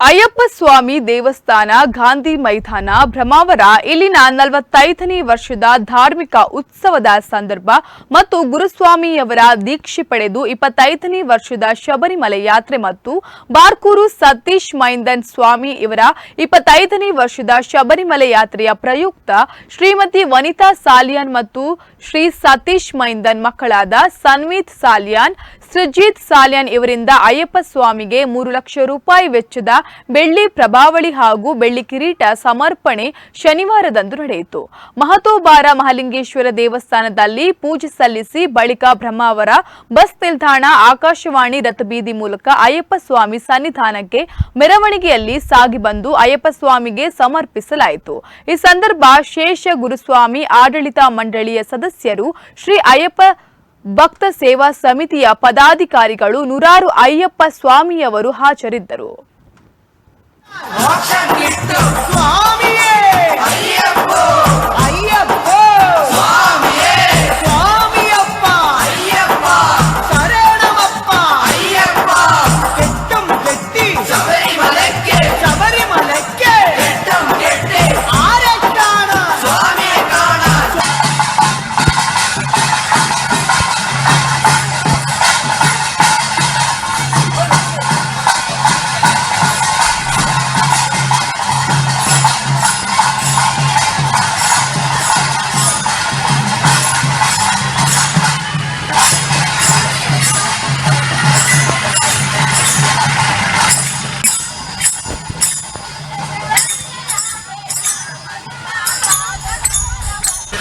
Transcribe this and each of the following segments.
ಅಯ್ಯಪ್ಪ ಸ್ವಾಮಿ ದೇವಸ್ಥಾನ, ಗಾಂಧಿ ಮೈದಾನ, ಭ್ರಮಾವರ, ಇಲ್ಲಿನ ನಲವತ್ತೈದನೇ ವರ್ಷದ ಧಾರ್ಮಿಕ ಉತ್ಸವದ ಸಂದರ್ಭ ಮತ್ತು ಗುರುಸ್ವಾಮಿಯವರ ದೀಕ್ಷೆ ಪಡೆದು ಇಪ್ಪತ್ತೈದನೇ ವರ್ಷದ ಶಬರಿಮಲೆ ಯಾತ್ರೆ ಮತ್ತು ಬಾರ್ಕೂರು ಸತೀಶ್ ಮೈಂದನ್ ಸ್ವಾಮಿ ಇವರ ಇಪ್ಪತ್ತೈದನೇ ವರ್ಷದ ಶಬರಿಮಲೆ ಯಾತ್ರೆಯ ಪ್ರಯುಕ್ತ ಶ್ರೀಮತಿ ವನಿತಾ ಸಾಲಿಯಾನ್ ಮತ್ತು ಶ್ರೀ ಸತೀಶ್ ಮೈಂದನ್ ಮಕ್ಕಳಾದ ಸನ್ವೀತ್ ಸಾಲಿಯಾನ್, ಸೃಜಿತ್ ಸಾಲಿಯಾನ್ ಇವರಿಂದ ಅಯ್ಯಪ್ಪ ಸ್ವಾಮಿಗೆ ಮೂರು ಲಕ್ಷ ರೂಪಾಯಿ ವೆಚ್ಚದ ಬೆಳ್ಳಿ ಪ್ರಭಾವಳಿ ಹಾಗೂ ಬೆಳ್ಳಿ ಕಿರೀಟ ಸಮರ್ಪಣೆ ಶನಿವಾರದಂದು ನಡೆಯಿತು. ಮಹತೋಬಾರ ಮಹಾಲಿಂಗೇಶ್ವರ ದೇವಸ್ಥಾನದಲ್ಲಿ ಪೂಜೆ ಸಲ್ಲಿಸಿ ಬಳಿಕ ಬ್ರಹ್ಮಾವರ ಬಸ್ ನಿಲ್ದಾಣ ಆಕಾಶವಾಣಿ ರಥಬೀದಿ ಮೂಲಕ ಅಯ್ಯಪ್ಪ ಸ್ವಾಮಿ ಸನ್ನಿಧಾನಕ್ಕೆ ಮೆರವಣಿಗೆಯಲ್ಲಿ ಸಾಗಿ ಬಂದು ಅಯ್ಯಪ್ಪ ಸ್ವಾಮಿಗೆ ಸಮರ್ಪಿಸಲಾಯಿತು. ಈ ಸಂದರ್ಭ ಶೇಷ ಗುರುಸ್ವಾಮಿ ಆಡಳಿತ ಮಂಡಳಿಯ ಸದಸ್ಯರು ಶ್ರೀ ಅಯ್ಯಪ್ಪ ಭಕ್ತ ಸೇವಾ ಸಮಿತಿಯ ಪದಾಧಿಕಾರಿಗಳು ನೂರಾರು ಅಯ್ಯಪ್ಪ ಸ್ವಾಮಿಯವರು ಹಾಜರಿದ್ದರು. ಸ್ವಾಮಿಯೇ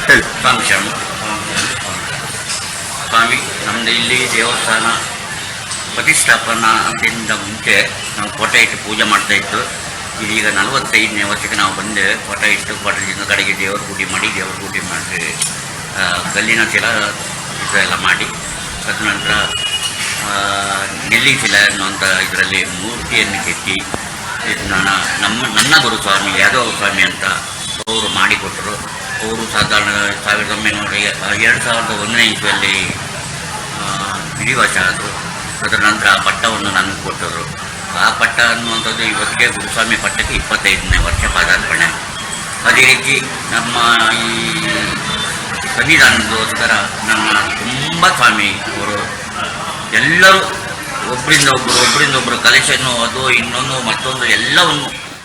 ಹೇಳಿ. ಸ್ವಾಮಿ ಶರಣ ಸ್ವಾಮಿ ನಮ್ಮದು ಇಲ್ಲಿ ದೇವಸ್ಥಾನ ಪ್ರತಿಷ್ಠಾಪನಾ ಅಂದಿಂದ ಮುಂಚೆ ನಾವು ಕೋಟೆ ಇಟ್ಟು ಪೂಜೆ ಮಾಡ್ತಾ ಇತ್ತು. ಇದೀಗ ನಲವತ್ತೈದನೇ ವರ್ಷಕ್ಕೆ ನಾವು ಬಂದೆ. ಕೋಟೆ ಇಟ್ಟು ಕೋಟೆಯಿಂದ ಕಡೆಗೆ ದೇವ್ರ ಪೂಜೆ ಮಾಡಿ, ದೇವ್ರ ಪೂಜೆ ಮಾಡಿ ಕಲ್ಲಿನ ಶಿಲ ಇದೆಲ್ಲ ಮಾಡಿ. ತದನಂತರ ನೆಲ್ಲಿ ಶಿಲ ಅನ್ನುವಂಥ ಇದರಲ್ಲಿ ಮೂರ್ತಿಯನ್ನು ಕೆತ್ತಿ ಇದನ್ನ ನಮ್ಮ, ನನ್ನ ಗುರುಸ್ವಾಮಿ, ಯಾದವ ಸ್ವಾಮಿ ಅಂತ ಅವರು ಮಾಡಿಕೊಟ್ಟರು. ಅವರು ಸಾಧಾರಣ ಸಾವಿರದ ಒಂಬೈನೂರ ಎರಡು ಸಾವಿರದ ಒಂದನೇ ಇಸ್ವಿಯಲ್ಲಿ ಆದರು. ಅದರ ನಂತರ ಆ ಪಟ್ಟವನ್ನು ನನಗೆ ಕೊಟ್ಟರು. ಆ ಪಟ್ಟ ಅನ್ನುವಂಥದ್ದು ಇವತ್ತಿಗೆ ಗುರುಸ್ವಾಮಿ ಪಟ್ಟಕ್ಕೆ ಇಪ್ಪತ್ತೈದನೇ ವರ್ಷ ಪಾದಾರ್ಪಣೆ. ಅದೇ ರೀತಿ ನಮ್ಮ ಈ ಸಂವಿಧಾನದೋಸ್ಕರ ನಮ್ಮ ತುಂಬ ಸ್ವಾಮಿ ಅವರು ಎಲ್ಲರೂ ಒಬ್ಬರಿಂದ ಒಬ್ಬರು ಒಬ್ಬರಿಂದ ಒಬ್ಬರು ಕಲೆಕ್ಷನ್ನು ಅದು ಇನ್ನೊಂದು ಮತ್ತೊಂದು ಎಲ್ಲವನ್ನು